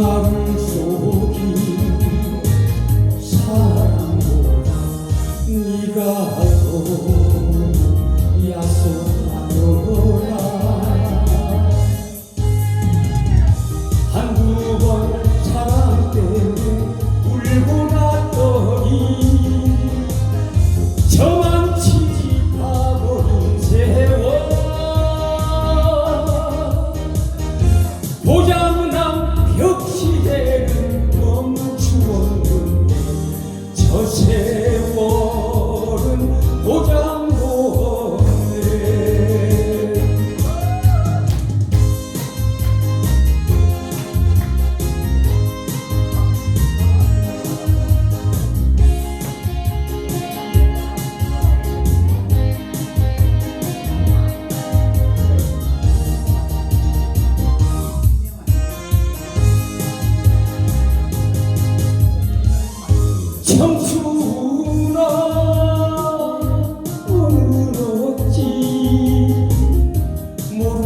나를 속인 사랑보다 네가 저세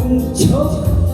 모른